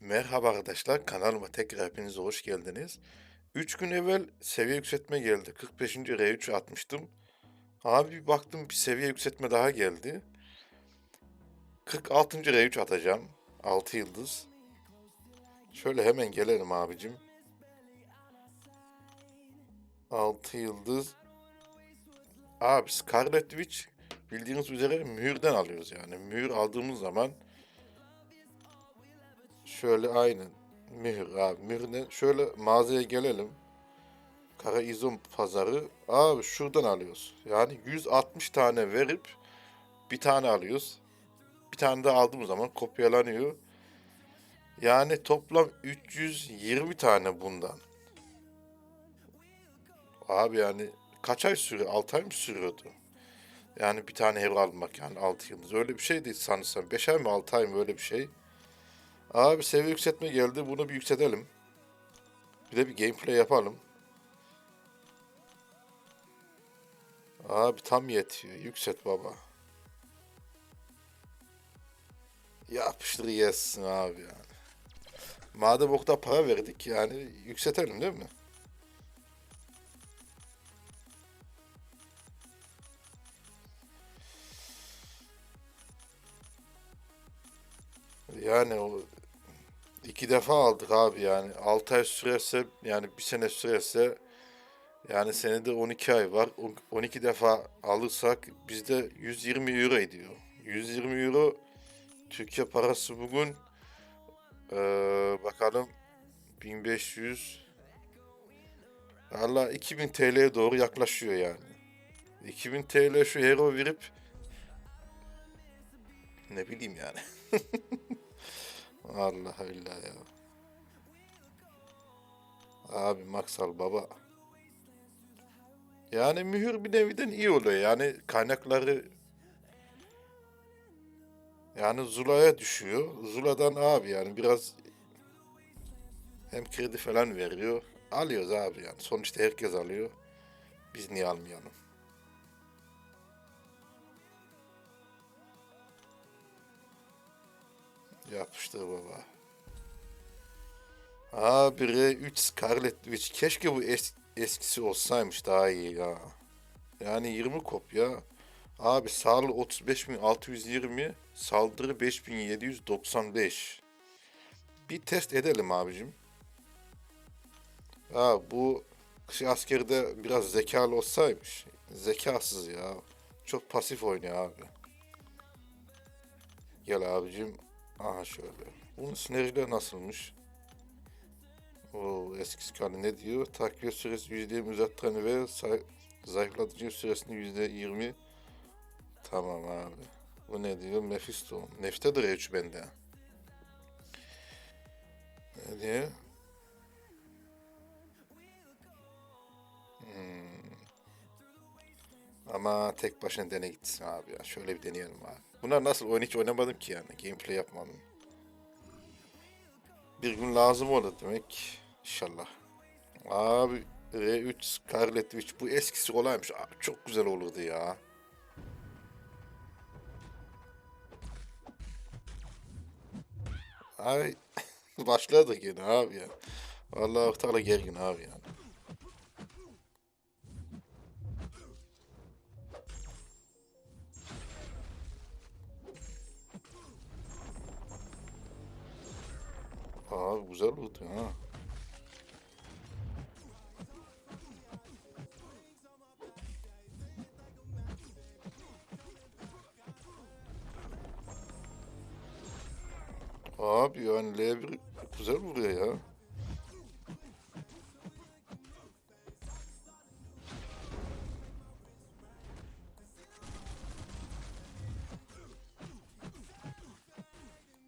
Merhaba arkadaşlar, kanalıma tekrar hepiniz hoş geldiniz. 3 gün evvel seviye yükseltme geldi. 45. R3 atmıştım. Abi bir baktım bir seviye yükseltme daha geldi. 46. R3 atacağım. 6 yıldız. Şöyle hemen gelelim abicim. 6 yıldız. Abi Scarlet Witch bildiğiniz üzere mühürden alıyoruz yani. Mühür aldığımız zaman Şöyle aynen. Mühür abi. Mühürden şöyle mağazaya gelelim. Kara İzon pazarı. Abi şuradan alıyoruz. Yani 160 tane verip bir tane alıyoruz. Bir tane daha aldığımız zaman kopyalanıyor. Yani toplam 320 tane bundan. Abi yani kaç ay sürüyor? 6 ay mı sürüyordu? Yani bir tane hero almak yani 6 yıldız. Öyle bir şey değil sanırsam. 5 ay mı 6 ay mı öyle bir şey. Abi seviye yükseltme geldi. Bunu bir yükseltelim. Bir de bir gameplay yapalım. Abi tam yetiyor. Yükselt baba. Yapıştır yesin abi yani. Madem o kadar para verdik yani yükseltelim değil mi? Yani o iki defa aldık abi yani. 6 ay sürerse yani bir sene sürerse yani senede 12 ay var. O- 12 defa alırsak bizde 120 euro ediyor. 120 euro Türkiye parası bugün eee, bakalım 1500 Valla 2000 TL'ye doğru yaklaşıyor yani. 2000 TL şu hero verip ne bileyim yani. Allah Allah ya. Abi Maksal baba. Yani mühür bir neviden iyi oluyor. Yani kaynakları yani Zula'ya düşüyor. Zula'dan abi yani biraz hem kredi falan veriyor. Alıyoruz abi yani. Sonuçta herkes alıyor. Biz niye almayalım? Yapıştır baba. Abi R3 Scarlet Witch. Keşke bu es- eskisi olsaymış daha iyi ya. Yani 20 kopya. Abi sağlığı 35.620, saldırı 5795. Bir test edelim abicim. Ha bu kişi askerde biraz zekalı olsaymış. Zekasız ya. Çok pasif oynuyor abi. Gel abicim. Aha şöyle. Bunun sinerjileri nasılmış? O eskisi kanı ne diyor? Takviye süresi %20 uzattıranı ve zayıflatıcı süresini %20 Tamam abi. Bu ne diyor? Mephisto. Neftedir E3 bende. Ne diyor? Ama tek başına dene gitsin abi ya. Şöyle bir deneyelim abi. Bunlar nasıl oyun hiç oynamadım ki yani. Gameplay yapmadım. Bir gün lazım olur demek. İnşallah. Abi R3 Scarlet Witch bu eskisi kolaymış. Abi çok güzel olurdu ya. Ay başladık yine abi ya. Vallahi ortalık gergin abi yani. Güzel oldu ha. Abi yani L1 güzel vuruyor ya.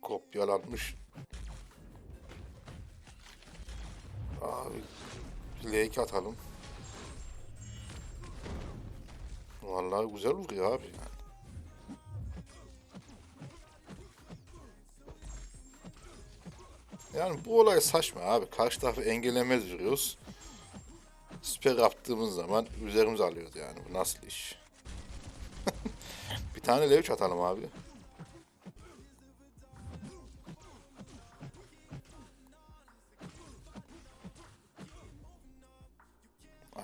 Kopyalanmış. L2 atalım. Vallahi güzel vuruyor abi yani. Yani bu olay saçma abi. Karşı tarafı engellemez vuruyoruz. Süper yaptığımız zaman üzerimize alıyoruz yani. Bu nasıl iş? Bir tane L3 atalım abi.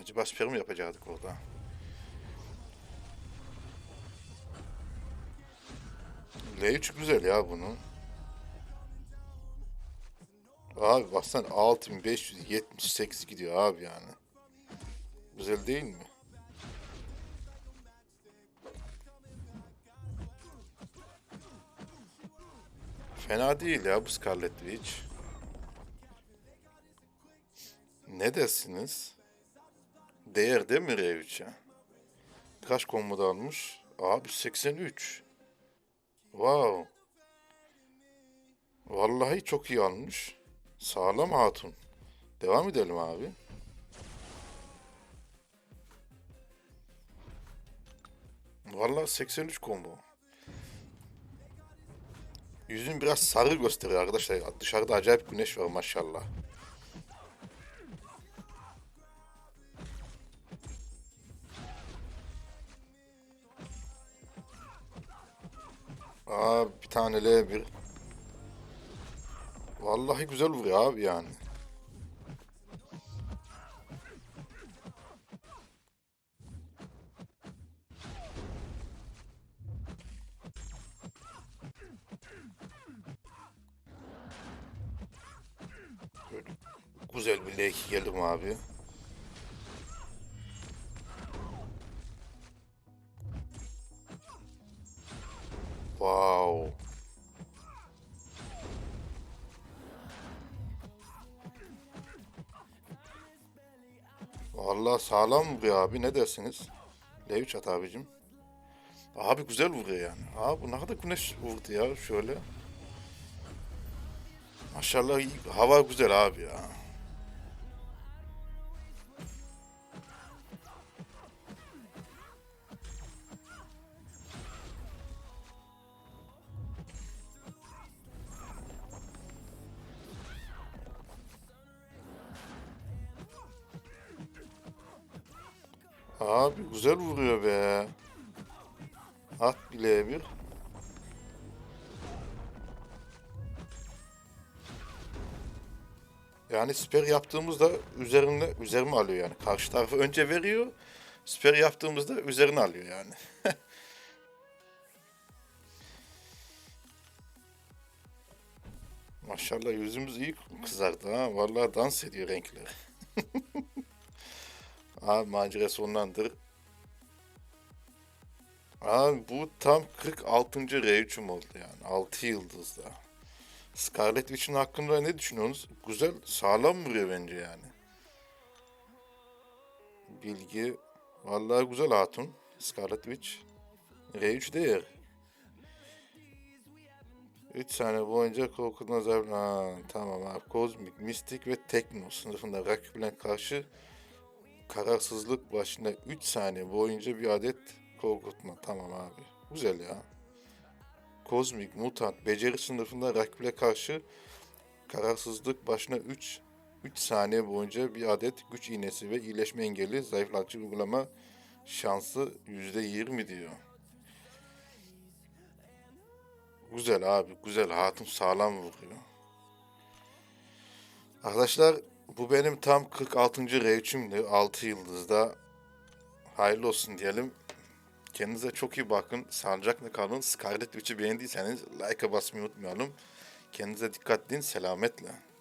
Acaba süper mi yapacaktık orada? L3 güzel ya bunun. Abi baksana 6578 gidiyor abi yani. Güzel değil mi? Fena değil ya bu Scarlet Witch. Ne dersiniz? Değer değil mi R3'e? Kaç komboda almış? Abi 83. Wow. Vallahi çok iyi almış. Sağlam hatun. Devam edelim abi. Vallahi 83 combo. Yüzün biraz sarı gösteriyor arkadaşlar. Dışarıda acayip güneş var maşallah. Aa bir tane L1. Vallahi güzel vuruyor abi yani. Güzel bir L2 geldim abi. Vallahi sağlam vuruyor abi ne dersiniz? L3 at abicim. Abi güzel vuruyor yani. Abi ne kadar güneş vurdu ya şöyle. Maşallah hava güzel abi ya. Abi güzel vuruyor be. At bile bir. Yani siper yaptığımızda üzerine üzerime alıyor yani. Karşı tarafı önce veriyor. Siper yaptığımızda üzerine alıyor yani. Maşallah yüzümüz iyi kızardı ha. Vallahi dans ediyor renkler. Abi macera sonlandır. Abi bu tam 46. R3'üm oldu yani. 6 yıldızda. Scarlet Witch'in hakkında ne düşünüyorsunuz? Güzel, sağlam vuruyor bence yani. Bilgi, vallahi güzel hatun. Scarlet Witch. R3 değer. 3 sene boyunca korkutmaz abi. Ha, tamam abi. Kozmik, Mistik ve Tekno sınıfında rakiplerine karşı kararsızlık başına 3 saniye boyunca bir adet korkutma. Tamam abi. Güzel ya. Kozmik, Mutant, Beceri sınıfında rakiple karşı kararsızlık başına 3 3 saniye boyunca bir adet güç iğnesi ve iyileşme engeli zayıflatıcı uygulama şansı %20 diyor. Güzel abi, güzel. Hatun sağlam vuruyor. Arkadaşlar bu benim tam 46. R3'ümdü. 6 yıldızda. Hayırlı olsun diyelim. Kendinize çok iyi bakın. Sağlıcakla kalın. Scarlet Witch'i beğendiyseniz like'a basmayı unutmayalım. Kendinize dikkat edin. Selametle.